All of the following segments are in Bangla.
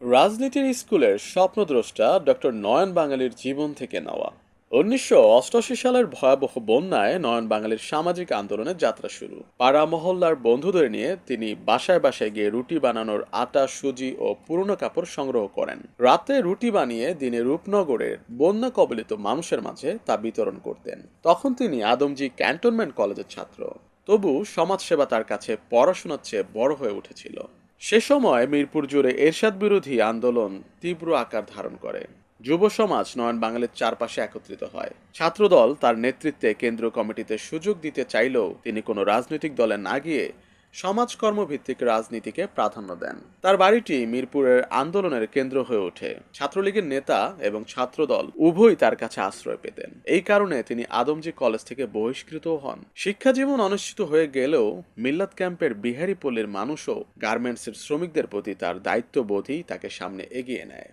রাজনীতির স্কুলের স্বপ্নদ্রষ্টা ডক্টর নয়ন বাঙালির জীবন থেকে নেওয়া। উনিশশো অষ্টআশি সালের ভয়াবহ বন্যায় নয়ন বাঙালির সামাজিক আন্দোলনের যাত্রা শুরু। পাড়া মহল্লার বন্ধুদের নিয়ে তিনি বাসায় বাসায় গিয়ে রুটি বানানোর আটা, সুজি ও পুরনো কাপড় সংগ্রহ করেন। রাতে রুটি বানিয়ে দিনে রূপনগরের বন্যা কবলিত মানুষের মাঝে তা বিতরণ করতেন। তখন তিনি আদমজি ক্যান্টনমেন্ট কলেজের ছাত্র। তবু সমাজসেবা তার কাছে পড়াশোনার চেয়ে বড় হয়ে উঠেছিল। সে সময় মিরপুর জুড়ে এরশাদ বিরোধী আন্দোলন তীব্র আকার ধারণ করে। যুব সমাজ নয়ন বাঙালির চারপাশে একত্রিত হয়। ছাত্রদল তার নেতৃত্বে কেন্দ্রীয় কমিটিতে সুযোগ দিতে চাইলেও তিনি কোনো রাজনৈতিক দলে না গিয়ে সমাজকর্মভিত্তিক রাজনীতিকে প্রাধান্য দেন। তার বাড়িটি মিরপুরের আন্দোলনের কেন্দ্র হয়ে ওঠে। ছাত্রলীগের নেতা এবং ছাত্রদল উভয়ই তার কাছে আশ্রয় পেতেন। এই কারণে তিনি আদমজি কলেজ থেকে বহিষ্কৃত হন। শিক্ষা জীবন অনিশ্চিত হয়ে গেলেও মিল্লাত ক্যাম্পের বিহারি পল্লীর মানুষও গার্মেন্টসের শ্রমিকদের প্রতি তার দায়িত্ববোধই তাকে সামনে এগিয়ে নেয়।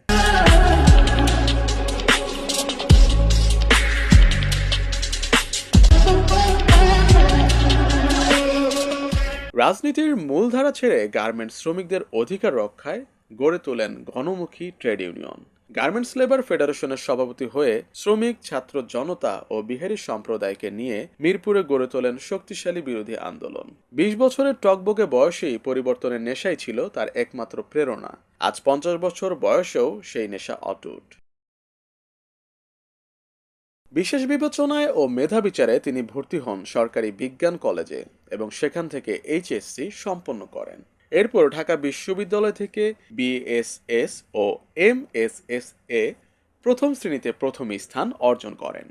রাজনীতির মূলধারা ছেড়ে গার্মেন্টস শ্রমিকদের অধিকার রক্ষায় গড়ে তোলেন গণমুখী ট্রেড ইউনিয়ন গার্মেন্টস লেবার ফেডারেশনের সভাপতি হয়ে শ্রমিক, ছাত্র জনতা ও বিহারি সম্প্রদায়কে নিয়ে মিরপুরে গড়ে তোলেন শক্তিশালী বিরোধী আন্দোলন। বিশ বছরের টকবকে বয়সেই পরিবর্তনের নেশাই ছিল তার একমাত্র প্রেরণা। আজ পঞ্চাশ বছর বয়সেও সেই নেশা অটুট। বিশেষ বিবেচনায় ও মেধা বিচারে তিনি ভর্তি হন সরকারি বিজ্ঞান কলেজে এবং সেখান থেকে এইচএসসি সম্পন্ন করেন। এরপর ঢাকা বিশ্ববিদ্যালয় থেকে বিএসএস ও এমএসএস এ প্রথম শ্রেণীতে প্রথম স্থান অর্জন করেন।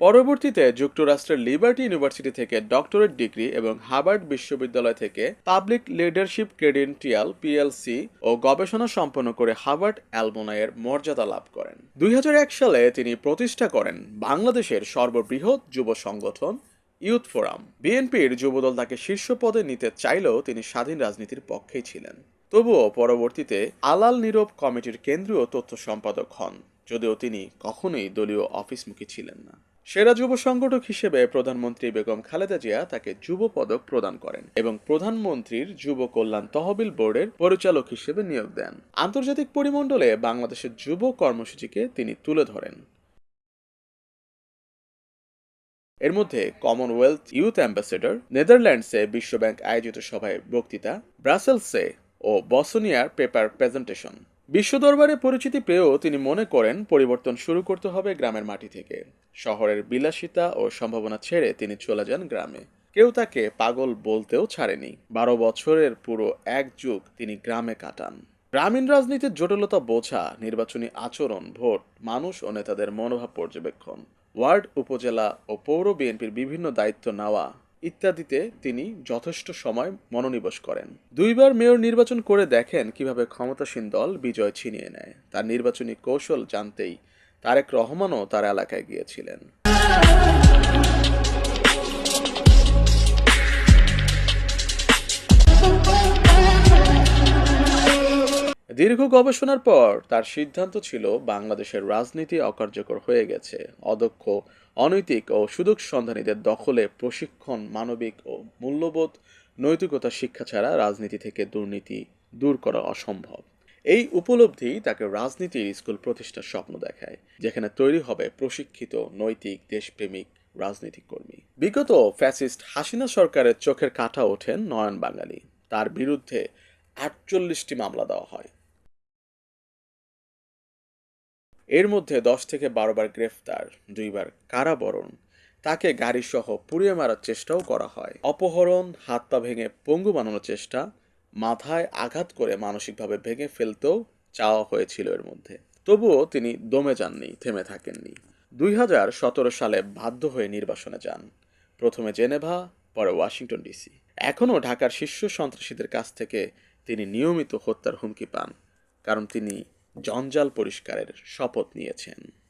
পরবর্তীতে যুক্তরাষ্ট্রের লিবার্টি ইউনিভার্সিটি থেকে ডক্টরেট ডিগ্রি এবং হার্ভার্ড বিশ্ববিদ্যালয় থেকে পাবলিক লিডারশিপ ক্রেডেন্টিয়াল পিএলসি ও গবেষণা সম্পন্ন করে হার্ভার্ড অ্যালমোনাইয়ের মর্যাদা লাভ করেন। দুই হাজার এক সালে তিনি প্রতিষ্ঠা করেন বাংলাদেশের সর্ববৃহৎ যুব সংগঠন ইউথ ফোরাম। বিএনপির যুবদল তাকে শীর্ষ পদে নিতে চাইলেও তিনি স্বাধীন রাজনীতির পক্ষেই ছিলেন। তবুও পরবর্তীতে আলাল নীরব কমিটির কেন্দ্রীয় তথ্য সম্পাদক হন, যদিও তিনি কখনোই দলীয় অফিসমুখী ছিলেন না। সেরা যুব সংগঠক হিসেবে প্রধানমন্ত্রী বেগম খালেদা জিয়া তাকে যুব পদক প্রদান করেন এবং প্রধানমন্ত্রীর যুব কল্যাণ তহবিল বোর্ডের পরিচালক হিসেবে নিয়োগ দেন। আন্তর্জাতিক পরিমণ্ডলে বাংলাদেশের যুব কর্মসূচিকে তিনি তুলে ধরেন। এর মধ্যে কমনওয়েলথ ইউথ অ্যাম্বাসেডর নেদারল্যান্ডসে বিশ্বব্যাংক আয়োজিত সভায় বক্তৃতা ব্রাসেলসে ও বসনিয়ার পেপার প্রেজেন্টেশন বিশ্ব দরবারে পরিচিতি পেয়েও তিনি মনে করেন পরিবর্তন শুরু করতে হবে গ্রামের মাটি থেকে। শহরের বিলাসিতা ও সম্ভাবনা ছেড়ে তিনি চলে যান গ্রামে। কেউ তাকে পাগল বলতেও ছাড়েনি। বারো বছরের পুরো এক যুগ তিনি গ্রামে কাটান। গ্রামীণ রাজনীতির জটিলতা বোঝা, নির্বাচনী আচরণ, ভোট, মানুষ ও নেতাদের মনোভাব পর্যবেক্ষণ, ওয়ার্ড, উপজেলা ও পৌর বিএনপির বিভিন্ন দায়িত্ব নেওয়া ইত্যাদিতে তিনি যথেষ্ট সময় মনোনিবেশ করেন। দুইবার মেয়র নির্বাচন করে দেখেন কীভাবে ক্ষমতাসীন দল বিজয় ছিনিয়ে নেয়। তার নির্বাচনী কৌশল জানতেই তারেক রহমানও তার এলাকায় গিয়েছিলেন। দীর্ঘ গবেষণার পর তার সিদ্ধান্ত ছিল বাংলাদেশের রাজনীতি অকার্যকর হয়ে গেছে। অদক্ষ, অনৈতিক ও সুযোগ সন্ধানীদের দখলে প্রশিক্ষণ, মানবিক ও মূল্যবোধ, নৈতিকতা শিক্ষা ছাড়া রাজনীতি থেকে দুর্নীতি দূর করা অসম্ভব। এই উপলব্ধি তাকে রাজনীতির স্কুল প্রতিষ্ঠার স্বপ্ন দেখায়, যেখানে তৈরি হবে প্রশিক্ষিত, নৈতিক, দেশপ্রেমিক রাজনৈতিক কর্মী। বিগত ফ্যাসিস্ট হাসিনা সরকারের চোখের কাটা ওঠেন নয়ন বাঙালি। তার বিরুদ্ধে আটচল্লিশটি মামলা দেওয়া হয়। এর মধ্যে দশ থেকে বারোবার গ্রেফতার দুইবার কারাবরণ। তাকে গাড়িসহ পুড়িয়ে মারার চেষ্টাও করা হয়। অপহরণ হাত পা ভেঙে পঙ্গু বানানোর চেষ্টা, মাথায় আঘাত করে মানসিকভাবে ভেঙে ফেলতেও চাওয়া হয়েছিল এর মধ্যে। তবুও তিনি দমে যাননি, থেমে থাকেননি। দুই হাজার সতেরো সালে বাধ্য হয়ে নির্বাসনে যান। প্রথমে জেনেভা, পরে ওয়াশিংটন ডিসি। এখনও ঢাকার শীর্ষ সন্ত্রাসীদের কাছ থেকে তিনি নিয়মিত হত্যার হুমকি পান, কারণ তিনি জঞ্জাল পরিষ্কারের শপথ নিয়েছেন।